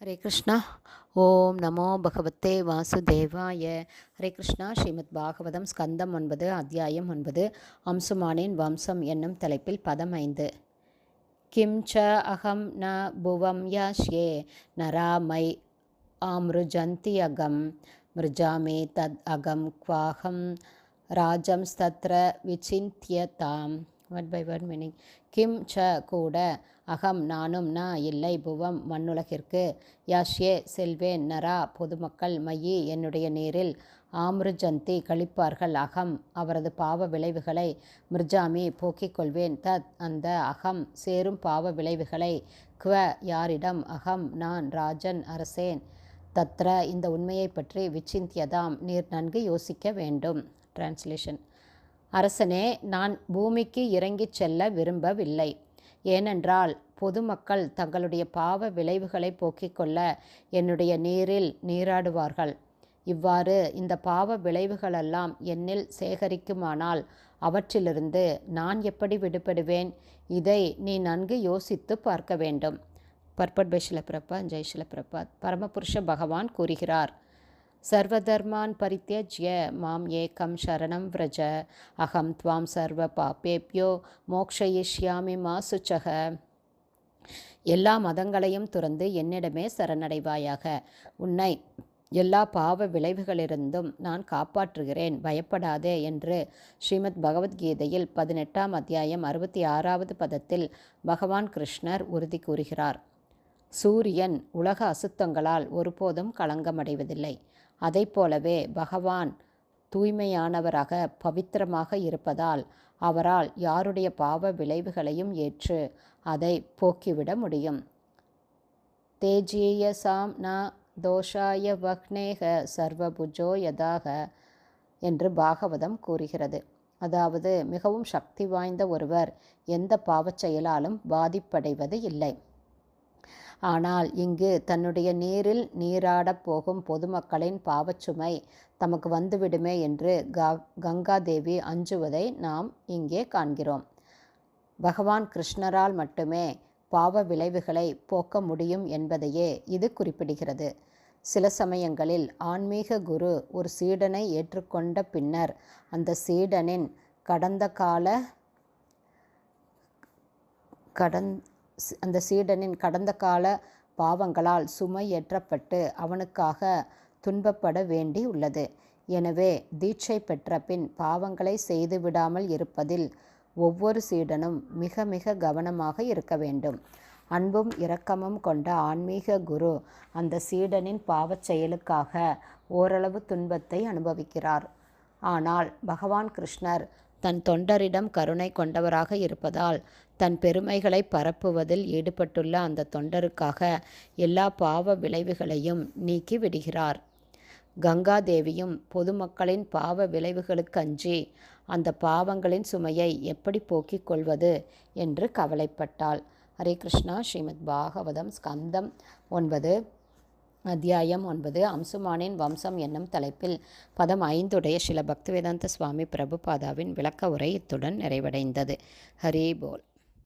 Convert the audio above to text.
ஹரே கிருஷ்ணா. ஓம் நமோ பகவத்தே வாசுதேவாய. ஹரே கிருஷ்ணா. ஸ்ரீமத் பாகவதம் ஸ்கந்தம் ஒன்பது அத்தியாயம் ஒன்பது அம்சுமானின் வம்சம் என்னும் தலைப்பில் பதம் ஐந்து. கிம் ச அகம் ந புவம் யாஷ்யே நராமை ஆம்ருஜந்தி அகம் மிருஜாமே தத் அகம் குவாகம் ராஜம் ஸ்தத்ர விசிந்தியதாம் வேர்ட் பை வேர்ட் மீனிங் கிம் ச கூட அகம் நானும் ந இல்லை புவம் மண்ணுலகிற்கு. யாஷ்யே செல்வேன் நரா பொதுமக்கள் மையி என்னுடைய நீரில் ஆம்ருஜந்தி கழிப்பார்கள். அகம் அவரது பாவ விளைவுகளை மிர்ஜாமி போக்கிக் கொள்வேன். தத் அந்த அகம் சேரும் பாவ விளைவுகளை. குவ யாரிடம்? அகம் நான் ராஜன் அரசேன். தத்ர இந்த உண்மையை பற்றி விச்சிந்தியதாம். நீர் நன்கு யோசிக்க வேண்டும். டிரான்ஸ்லேஷன் அரசனே நான் பூமிக்கு இறங்கிச் செல்ல விரும்பவில்லை. ஏனென்றால் பொதுமக்கள் தங்களுடைய பாவ விளைவுகளை போக்கிக் கொள்ள என்னுடைய நீரில் நீராடுவார்கள். இவ்வாறு இந்த பாவ விளைவுகளெல்லாம் என்னில் சேகரிக்குமானால் அவற்றிலிருந்து நான் எப்படி விடுபடுவேன்? இதை நீ நன்கு யோசித்து பார்க்க வேண்டும். பர்பட் பை ஷிலப்பிரபா ஜெய் ஷிலப்பிரபாத் பரமபுருஷ பகவான் கூறுகிறார். சர்வதர்மான் பரித்தியஜ்ய மாம் ஏகம் சரணம் விரஜ அகம் துவாம் சர்வ பாப்பேப்யோ மோக்ஷயிஷ்யாமி மா சுச்சக எல்லா மதங்களையும் துறந்து என்னிடமே சரணடைவாயாக. உன்னை எல்லா பாவ விளைவுகளிலிருந்தும் நான் காப்பாற்றுகிறேன். பயப்படாதே என்று ஸ்ரீமத் பகவத்கீதையில் பதினெட்டாம் அத்தியாயம் அறுபத்தி ஆறாவது பதத்தில் பகவான் கிருஷ்ணர் உறுதி கூறுகிறார். சூரியன் உலக அசுத்தங்களால் ஒருபோதும் களங்கமடைவதில்லை. அதை போலவே பகவான் தூய்மையானவராக பவித்திரமாக இருப்பதால் அவரால் யாருடைய பாவ விளைவுகளையும் ஏற்று அதை போக்கிவிட முடியும். தேஜீயசாம் ந தோஷாய வக்னேக சர்வபுஜோ யதாக என்று பாகவதம் கூறுகிறது. அதாவது மிகவும் சக்தி வாய்ந்த ஒருவர் எந்த பாவச் செயலாலும் பாதிப்படைவது இல்லை. ஆனால் இங்கு தன்னுடைய நீரில் நீராடப் போகும் பொதுமக்களின் பாவச்சுமை தமக்கு வந்துவிடுமே என்று கா கங்காதேவி அஞ்சுவதை நாம் இங்கே காண்கிறோம். பகவான் கிருஷ்ணரால் மட்டுமே பாவ விளைவுகளை போக்க முடியும் என்பதையே இது குறிப்பிடுகிறது. சில சமயங்களில் ஆன்மீக குரு ஒரு சீடனை ஏற்றுக்கொண்ட பின்னர் அந்த சீடனின் கடந்த கால கடந் அந்த சீடனின் கடந்த கால பாவங்களால் சுமை ஏற்றப்பட்டு அவனுக்காக துன்பப்பட வேண்டி உள்ளது எனவே தீட்சை பெற்ற பின் பாவங்களை செய்து விடாமல் இருப்பதில் ஒவ்வொரு சீடனும் மிக மிக கவனமாக இருக்க வேண்டும். அன்பும் இரக்கமும் கொண்ட ஆன்மீக குரு அந்த சீடனின் பாவச் செயலுக்காக ஓரளவு துன்பத்தை அனுபவிக்கிறார். ஆனால் பகவான் கிருஷ்ணர் தன் தொண்டரிடம் கருணை கொண்டவராக இருப்பதால் தன் பெருமைகளை பரப்புவதில் ஈடுபட்டுள்ள அந்த தொண்டருக்காக எல்லா பாவ விளைவுகளையும் நீக்கி விடுகிறார். கங்காதேவியும் பொதுமக்களின் பாவ விளைவுகளுக்கு அஞ்சி அந்த பாவங்களின் சுமையை எப்படி போக்கிக் கொள்வது என்று கவலைப்பட்டாள். ஹரே கிருஷ்ணா. ஸ்ரீமத் பாகவதம் ஸ்கந்தம் ஒன்பது அத்தியாயம் ஒன்பது. அம்சுமானின் வம்சம் என்னும் தலைப்பில் பதம் ஐந்துடைய சில பக்திவேதாந்த சுவாமி பிரபுபாதாவின் விளக்க உரை இத்துடன் நிறைவடைந்தது. ஹரி போல்.